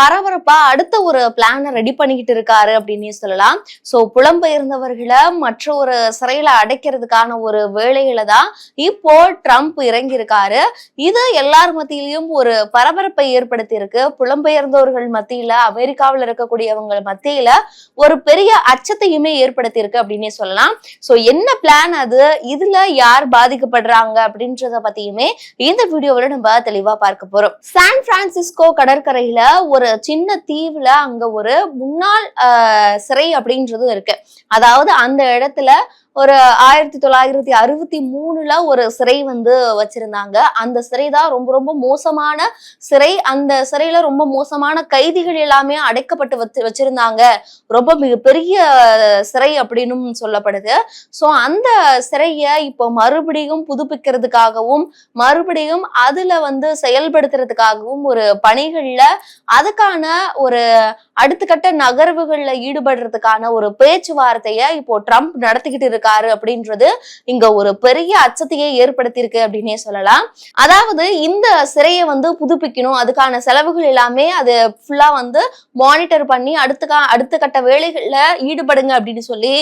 பரபரப்பா அடுத்த ஒரு பிளான ரெடி பண்ணிக்கிட்டு இருக்காரு அப்படின்னே சொல்லலாம். ஸோ புலம்பெயர்ந்தவர்களை மற்ற ஒரு சிறையில அடைக்கிறதுக்கான ஒரு வேலையில தான் இப்போ ட்ரம்ப் இறங்கி இருக்காரு இது எல்லார் மத்தியிலையும் ஒரு பரபரப்பை ஏற்படுத்தி இருக்கு புலம்பெயர்ந்தவர்கள் மத்தியில அமெரிக்காவில் இருக்கக்கூடியவங்க மத்தியில ஒரு பெரிய அச்சத்தையுமே ஏற்படுத்தி இருக்கு அப்படின்னே சொல்லலாம். ஸோ என்ன பிளான் அது? இதுல யார் பாதிக்கப்படுறாங்க அப்படின்றத பத்தியுமே இந்த வீடியோவில் நம்ம தெளிவா பார்க்க போறோம். சான் பிரான்சிஸ்கோ கடற்கரையில ஒரு சின்ன தீவுல அங்க ஒரு முன்னாள் ஆஹ், சிறை அப்படின்றதும் இருக்கு. அதாவது அந்த இடத்துல ஒரு ஆயிரத்தி தொள்ளாயிரத்தி அறுபத்தி மூணுல ஒரு சிறை வந்து வச்சிருந்தாங்க. அந்த சிறை தான் ரொம்ப ரொம்ப மோசமான சிறை. அந்த சிறையில ரொம்ப மோசமான கைதிகள் எல்லாமே அடைக்கப்பட்டு வச்சு வச்சிருந்தாங்க. ரொம்ப மிகப்பெரிய சிறை அப்படின்னும் சொல்லப்படுது. ஸோ அந்த சிறையை இப்போ மறுபடியும் புதுப்பிக்கிறதுக்காகவும் மறுபடியும் அதுல வந்து செயல்படுத்துறதுக்காகவும் ஒரு பணிகள்ல அதுக்கான ஒரு அடுத்த கட்ட நகர்வுகள்ல ஈடுபடுறதுக்கான ஒரு பேச்சுவார்த்தையை இப்போ ட்ரம்ப் நடத்திக்கிட்டு இருக்காரு அப்படின்றது இங்க ஒரு பெரிய அச்சத்தையே ஏற்படுத்தியிருக்கு அப்படின்னே சொல்லலாம். அதாவது இந்த சிறையை வந்து புதுப்பிக்கணும். அதுக்கான செலவுகள் எல்லாமே அது ஃபுல்லா வந்து மானிட்டர் பண்ணி அடுத்த அடுத்த கட்ட வேலைகள்ல ஈடுபடுங்க அப்படின்னு சொல்லி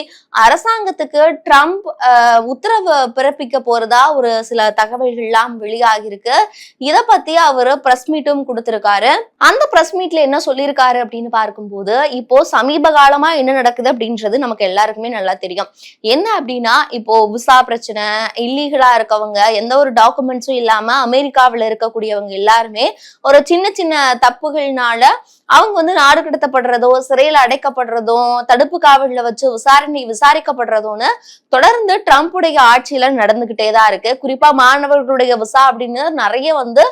அரசாங்கத்துக்கு ட்ரம்ப் ஆஹ், உத்தரவு பிறப்பிக்க போறதா ஒரு சில தகவல்கள்லாம் வெளியாகிருக்கு இதை இத பத்தி அவரு பிரஸ் மீட்டும் கொடுத்திருக்காரு. அந்த பிரஸ் மீட்ல என்ன சொல்லியிருக்காரு அப்படின்னு பார்க்கும்போது இப்போ சமீப காலமா என்ன நடக்குது அப்படின்றது நமக்கு எல்லாருக்குமே நல்லா தெரியும். என்ன அப்படின்னா இப்போ விசா பிரச்சனை இல்லீகலா இருக்கவங்க எந்த ஒரு டாக்குமெண்ட்ஸும் இல்லாம அமெரிக்காவில் இருக்கக்கூடியவங்க எல்லாருமே ஒரு சின்ன சின்ன தப்புகள்னால அவங்க வந்து நாடு கடத்தப்படுறதோ சிறையில் அடைக்கப்படுறதும் தடுப்பு காவலில் வச்சு விசாரணை விசாரிக்கப்படுறதும்னு தொடர்ந்து ட்ரம்ப்புடைய ஆட்சியில நடந்துகிட்டே தான் இருக்கு. குறிப்பா மாணவர்களுடைய விசா அப்படின்னு நிறைய வந்து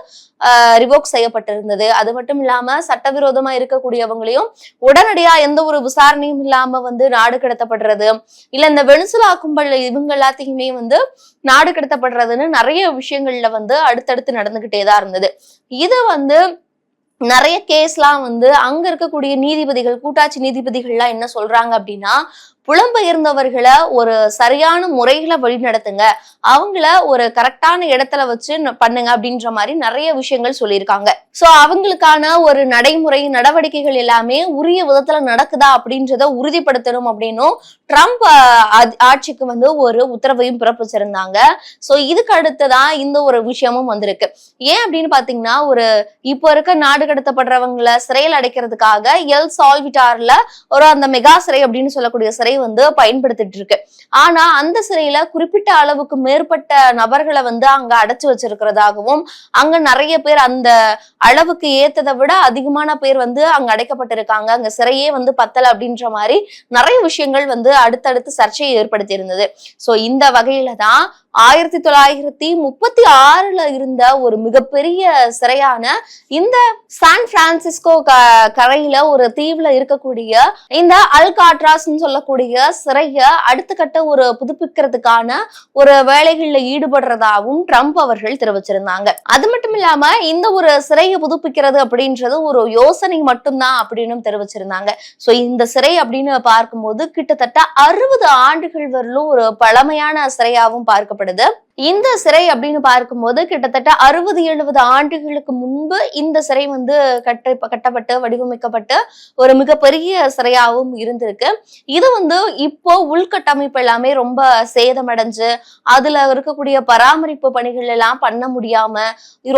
ரிவோக் செய்யப்பட்டிருந்தது. அது மட்டும் இல்லாம சட்டவிரோதமா இருக்கக்கூடியவங்களையும் உடனடியா எந்த ஒரு விசாரணையும் இல்லாம வந்து நாடு கடத்தப்படுறது. இல்ல இந்த வெனிசுலா கும்பல் இவங்க எல்லாத்தையுமே வந்து நாடு கடத்தப்படுறதுன்னு நிறைய விஷயங்கள்ல வந்து அடுத்தடுத்து நடந்துகிட்டே தான் இருந்தது. இது வந்து நிறைய கேஸ்லாம் வந்து அங்க இருக்கக்கூடிய நீதிபதிகள் கூட்டாட்சி நீதிபதிகள்லாம் என்ன சொல்றாங்க அப்படின்னா புலம்பெயர்ந்தவர்களை ஒரு சரியான முறைகளை வழிநடத்துங்க. அவங்கள ஒரு கரெக்டான இடத்துல வச்சு பண்ணுங்க அப்படின்ற மாதிரி நிறைய விஷயங்கள் சொல்லியிருக்காங்க. சோ அவங்களுக்கான ஒரு நடைமுறை நடவடிக்கைகள் எல்லாமே உரிய விதத்துல நடக்குதா அப்படின்றத உறுதிப்படுத்தணும் அப்படின்னும் ட்ரம்ப் ஆட்சிக்கு வந்து ஒரு உத்தரவையும் பிறப்பிச்சிருந்தாங்க. சோ இதுக்கு அடுத்துதான் இந்த ஒரு விஷயமும் வந்திருக்கு. ஏன் அப்படின்னு பாத்தீங்கன்னா ஒரு இப்போ இருக்க நாடு கடத்தப்படுறவங்கள சிறையில் அடைக்கிறதுக்காக எல் சால்விட்டார்ல ஒரு அந்த மெகா சிறை அப்படின்னு சொல்லக்கூடிய சிறை வந்து பயன்படுத்திட்டு இருக்கு ஆனா அந்த சிறையில குறிப்பிட்ட அளவுக்கு மேற்பட்ட நபர்களை வந்து அங்க அடைச்சு வச்சிருக்கிறதாகவும் அங்க நிறைய பேர் அந்த அளவுக்கு ஏத்ததை விட அதிகமான பேர் வந்து அங்க அடைக்கப்பட்டிருக்காங்க. அங்க சிறையே வந்து பத்தல அப்படின்ற மாதிரி நிறைய விஷயங்கள் வந்து அடுத்தடுத்து சர்ச்சையை ஏற்படுத்தி இருந்தது சோ இந்த வகையில தான் ஆயிரத்தி தொள்ளாயிரத்தி முப்பத்தி ஆறுல இருந்த ஒரு மிகப்பெரிய சிறையான இந்த சான் பிரான்சிஸ்கோ க- கரையில ஒரு தீவுல இருக்கக்கூடிய இந்த அல்காட்ராஸ் சொல்லக்கூடிய சிறைய அடுத்த கட்ட ஒரு புதுப்பிக்கிறதுக்கான ஒரு வேலைகள்ல ஈடுபடுறதாகவும் ட்ரம்ப் அவர்கள் தெரிவிச்சிருந்தாங்க. அது மட்டும் இல்லாம இந்த ஒரு சிறையை புதுப்பிக்கிறது அப்படின்றது ஒரு யோசனை மட்டும்தான் அப்படின்னு தெரிவிச்சிருந்தாங்க. சோ இந்த சிறை அப்படின்னு பார்க்கும்போது கிட்டத்தட்ட அறுபது ஆண்டுகள் வரலும் ஒரு பழமையான சிறையாவும் பார்க்கப்படுது இந்த சிறை அப்படின்னு பார்க்கும்போது கிட்டத்தட்ட அறுபது எழுபது ஆண்டுகளுக்கு முன்பு இந்த சிறை வந்து கட்ட கட்டப்பட்டு வடிவமைக்கப்பட்டு ஒரு மிகப்பெரிய சிறையாகவும் இருந்திருக்கு. இது வந்து இப்போ உள்கட்டமைப்பு எல்லாமே ரொம்ப சேதமடைஞ்சு அதுல இருக்கக்கூடிய பராமரிப்பு பணிகள் எல்லாம் பண்ண முடியாம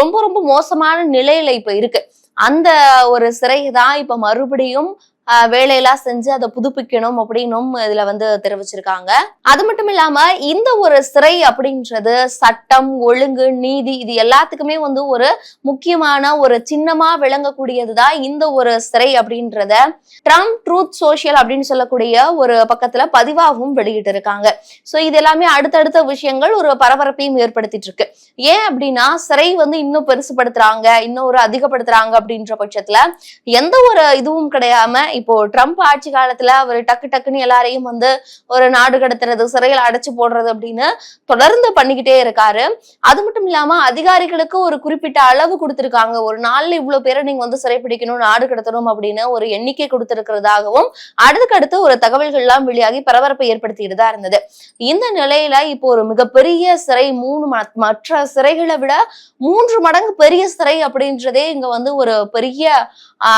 ரொம்ப ரொம்ப மோசமான நிலையில இப்ப இருக்கு. அந்த ஒரு சிறை தான் இப்ப மறுபடியும் வேலையெல்லாம் செஞ்சு அதை புதுப்பிக்கணும் அப்படின்னும் இதுல வந்து தெரிவிச்சிருக்காங்க. அது மட்டும் இல்லாம இந்த ஒரு சிறை அப்படின்றது சட்டம் ஒழுங்கு நீதி இது எல்லாத்துக்குமே வந்து ஒரு முக்கியமான ஒரு சின்னமா விளங்கக்கூடியதுதான் இந்த ஒரு சிறை அப்படின்றத ட்ரம்ப் ட்ரூத் சோஷியல் அப்படின்னு சொல்லக்கூடிய ஒரு பக்கத்துல பதிவாகவும் வெளியிட்டு இருக்காங்க சோ இது எல்லாமே அடுத்தடுத்த விஷயங்கள் ஒரு பரபரப்பையும் ஏற்படுத்திட்டு இருக்கு ஏன் அப்படின்னா சிறை வந்து இன்னும் பெருசுபடுத்துறாங்க இன்னும் ஒரு அதிகப்படுத்துறாங்க அப்படின்ற பட்சத்துல எந்த ஒரு இதுவும் கிடையாம இப்போ ட்ரம்ப் ஆட்சி காலத்துல அவர் டக்கு டக்குன்னு எல்லாரையும் வந்து ஒரு நாடு கடத்துறது சிறையில் அடைச்சு போடுறது அப்படின்னு தொடர்ந்து பண்ணிக்கிட்டே இருக்காரு. அது மட்டும் இல்லாம அதிகாரிகளுக்கு ஒரு குறிப்பிட்ட அளவு கொடுத்திருக்காங்க. ஒரு நாள்ல இவ்வளவு பேரை நீங்க வந்து சிறைப்பிடிக்கணும் நாடு கடத்தணும் அப்படின்னு ஒரு எண்ணிக்கை கொடுத்திருக்கிறதாகவும் அடுத்தடுத்து ஒரு தகவல்கள் எல்லாம் வெளியாகி பரபரப்பை ஏற்படுத்திட்டு தான் இருந்தது. இந்த நிலையில இப்போ ஒரு மிகப்பெரிய சிறை மூணு ம- மற்ற சிறைகளை விட மூன்று மடங்கு பெரிய சிறை அப்படின்றதே இங்க வந்து ஒரு பெரிய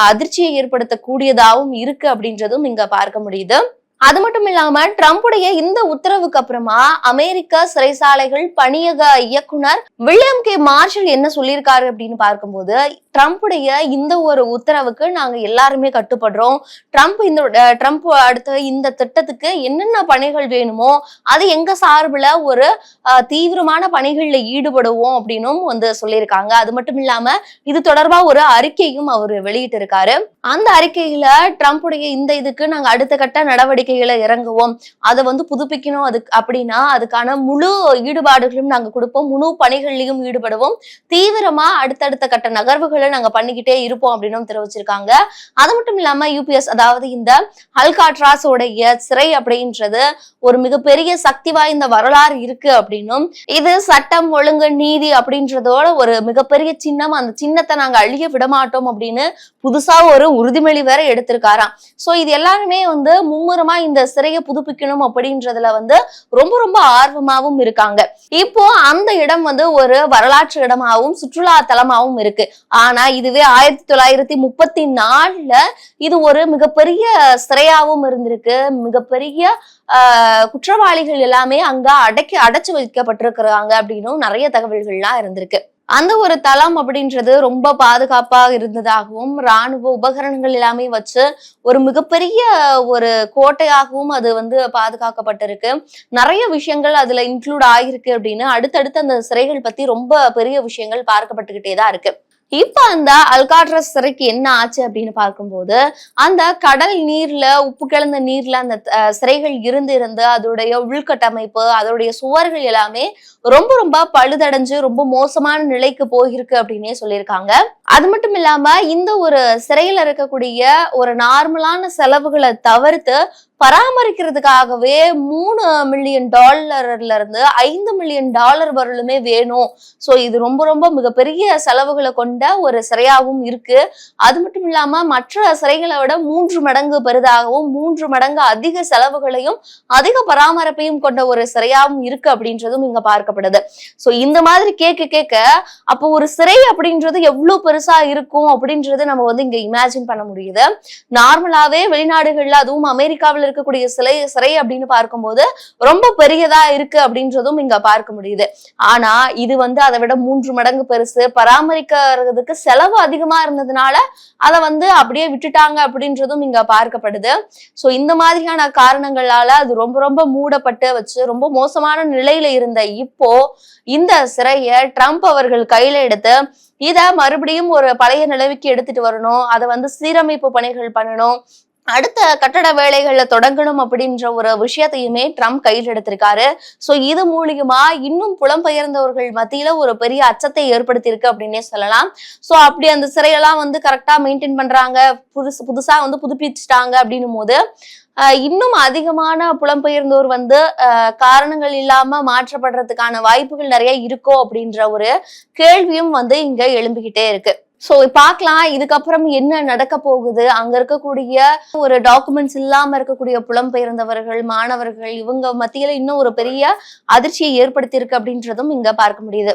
அதிர்ச்சியை ஏற்படுத்தக்கூடியதாகவும் இருக்கு அப்படின்றதும் இங்க பார்க்க முடியுது. அது மட்டும் இல்லாம ட்ரம்புடைய இந்த உத்தரவுக்கு அப்புறமா அமெரிக்க சிறைசாலைகள் பணியக இயக்குனர் வில்லியம் கே மார்ஷல் என்ன சொல்லியிருக்காரு அப்படின்னு பார்க்கும்போது ட்ரம்புடைய இந்த ஒரு உத்தரவுக்கு நாங்க எல்லாருமே கட்டுப்படுறோம். ட்ரம்ப் இந்த ட்ரம்ப் அடுத்த இந்த திட்டத்துக்கு என்னென்ன பணிகள் வேணுமோ அது எங்க சார்பில் ஒரு தீவிரமான பணிகளில் ஈடுபடுவோம் அப்படின்னும் வந்து சொல்லியிருக்காங்க. அது மட்டும் இல்லாம இது தொடர்பா ஒரு அறிக்கையும் அவர் வெளியிட்டு இருக்காரு அந்த அறிக்கையில ட்ரம்ப்புடைய இந்த இதுக்கு நாங்க அடுத்த கட்ட நடவடிக்கைகளை இறங்குவோம். அதை வந்து புதுப்பிக்கணும் அதுக்கு அப்படின்னா அதுக்கான முழு ஈடுபாடுகளும் நாங்க கொடுப்போம். முழு பணிகள்லையும் ஈடுபடுவோம். தீவிரமா அடுத்தடுத்த கட்ட நகர்வுகள் நாங்க பண்ணிக்கிட்டே இருப்போம் அப்படின்னு தெரிவிச்சிருக்காங்க. அது மட்டும் இல்லாம யூபிஎஸ் அதாவது இந்த அல்காட்ராஸ் உடைய சிறை அப்படின்றது ஒரு மிகப்பெரிய சக்தி வாய்ந்த வரலாறு இருக்கு அப்படின்னும் இது சட்டம் ஒழுங்கு நீதி அப்படின்றதோட ஒரு மிகப்பெரிய சின்னம் அந்த சின்னத்தை நாங்க அழிய விட மாட்டோம் அப்படின்னு புதுசா ஒரு உறுதிமொழி வேற எடுத்திருக்காராம். சோ இது எல்லாருமே வந்து மும்முரமா இந்த சிறையை புதுப்பிக்கணும் அப்படின்றதுல வந்து ரொம்ப ரொம்ப ஆர்வமாவும் இருக்காங்க. இப்போ அந்த இடம் வந்து ஒரு வரலாற்று இடமாகவும் சுற்றுலா தலமாகவும் இருக்கு. ஆனா இதுவே ஆயிரத்தி தொள்ளாயிரத்தி முப்பத்தி நாலுல இது ஒரு மிகப்பெரிய சிறையாவும் இருந்திருக்கு. மிகப்பெரிய குற்றவாளிகள் எல்லாமே அங்க அடைக்க அடைச்சு வைக்கப்பட்டிருக்கிறாங்க அப்படின்னும் நிறைய தகவல்கள்லாம் இருந்திருக்கு. அந்த ஒரு தளம் அப்படின்றது ரொம்ப பாதுகாப்பா இருந்ததாகவும் ராணுவ உபகரணங்கள் எல்லாமே வச்சு ஒரு மிகப்பெரிய ஒரு கோட்டையாகவும் அது வந்து பாதுகாக்கப்பட்டிருக்கு. நிறைய விஷயங்கள் அதுல இன்க்ளூட் ஆகிருக்கு அப்படின்னு அடுத்தடுத்து அந்த சிறைகள் பத்தி ரொம்ப பெரிய விஷயங்கள் பார்க்கப்பட்டுக்கிட்டே தான் இருக்கு. இப்ப அந்த அல்காட்ரஸ் சிறைக்கு என்ன ஆச்சு அப்படின்னு பார்க்கும்போது அந்த கடல் நீர்ல உப்பு கலந்த நீர்ல அந்த சிறைகள் இருந்து இருந்து அதோடைய உள்கட்டமைப்பு அதோடைய சுவர்கள் எல்லாமே ரொம்ப ரொம்ப பழுதடைஞ்சு ரொம்ப மோசமான நிலைக்கு போயிருக்கு அப்படின்னே சொல்லியிருக்காங்க. அது மட்டும் இல்லாம இந்த ஒரு சிறையில இருக்கக்கூடிய ஒரு நார்மலான செலவுகளை தவிர்த்து பராமரிக்கிறதுக்காகவே மூணு மில்லியன் டாலர்ல இருந்து ஐந்து மில்லியன் டாலர் வரலுமே வேணும். ஸோ இது ரொம்ப ரொம்ப மிகப்பெரிய செலவுகளை கொண்ட ஒரு சிறையாகவும் இருக்கு. அது மட்டும் இல்லாம மற்ற சிறைகளை விட மூன்று மடங்கு பெரிதாகவும் மூன்று மடங்கு அதிக செலவுகளையும் அதிக பராமரிப்பையும் கொண்ட ஒரு சிறையாகவும் இருக்கு அப்படின்றதும் இங்க பார்க்கப்படுது. ஸோ இந்த மாதிரி கேட்க கேட்க அப்போ ஒரு சிறை அப்படின்றது எவ்வளவு பெருசு பெருசா இருக்கும் அப்படின்றது நம்ம வந்து இங்க இமேஜின் பண்ண முடியுது. நார்மலாவே வெளிநாடுகள்ல அதுவும் அமெரிக்காவில் இருக்கக்கூடிய சிலை சிறை அப்படின்னு பார்க்கும்போது ரொம்ப பெரியதா இருக்கு அப்படின்றதும் இங்க பார்க்க முடியுது. ஆனா இது வந்து அதை விட மூன்று மடங்கு பெருசு. பராமரிக்கிறதுக்கு செலவு அதிகமா இருந்ததுனால அதை வந்து அப்படியே விட்டுட்டாங்க அப்படின்றதும் இங்க பார்க்கப்படுது. சோ இந்த மாதிரியான காரணங்களால அது ரொம்ப ரொம்ப மூடப்பட்டு வச்சு ரொம்ப மோசமான நிலையில இருந்த இப்போ இந்த சிறைய ட்ரம்ப் அவர்கள் கையில எடுத்து இத மறுபடியும் ஒரு பழைய நிலவுக்கு எடுத்துட்டு வரணும். அதை வந்து சீரமைப்பு பணிகள் பண்ணணும். அடுத்த கட்டட வேலைகள்ல தொடங்கணும் அப்படின்ற ஒரு விஷயத்தையுமே ட்ரம்ப் கையில் எடுத்திருக்காரு. ஸோ இது மூலியமா இன்னும் புலம்பெயர்ந்தவர்கள் மத்தியில ஒரு பெரிய அச்சத்தை ஏற்படுத்தியிருக்கு அப்படின்னே சொல்லலாம். சோ அப்படி அந்த சிறையெல்லாம் வந்து கரெக்டா மெயின்டைன் பண்றாங்க. புதுசு புதுசா வந்து புதுப்பிச்சுட்டாங்க அப்படின்னும் போது ஆஹ் இன்னும் அதிகமான புலம்பெயர்ந்தோர் வந்து காரணங்கள் இல்லாம மாற்றப்படுறதுக்கான வாய்ப்புகள் நிறைய இருக்கோ அப்படின்ற ஒரு கேள்வியும் வந்து இங்க எழும்பிக்கிட்டே இருக்கு. சோ பார்க்கலாம். இதுக்கப்புறம் என்ன நடக்க போகுது? அங்க இருக்கக்கூடிய ஒரு டாக்குமெண்ட்ஸ் இல்லாம இருக்கக்கூடிய புலம்பெயர்ந்தவர்கள் மாணவர்கள் இவங்க மத்தியில இன்னும் ஒரு பெரிய அதிர்ச்சியை ஏற்படுத்தியிருக்கு அப்படின்றதும் இங்க பார்க்க முடியுது.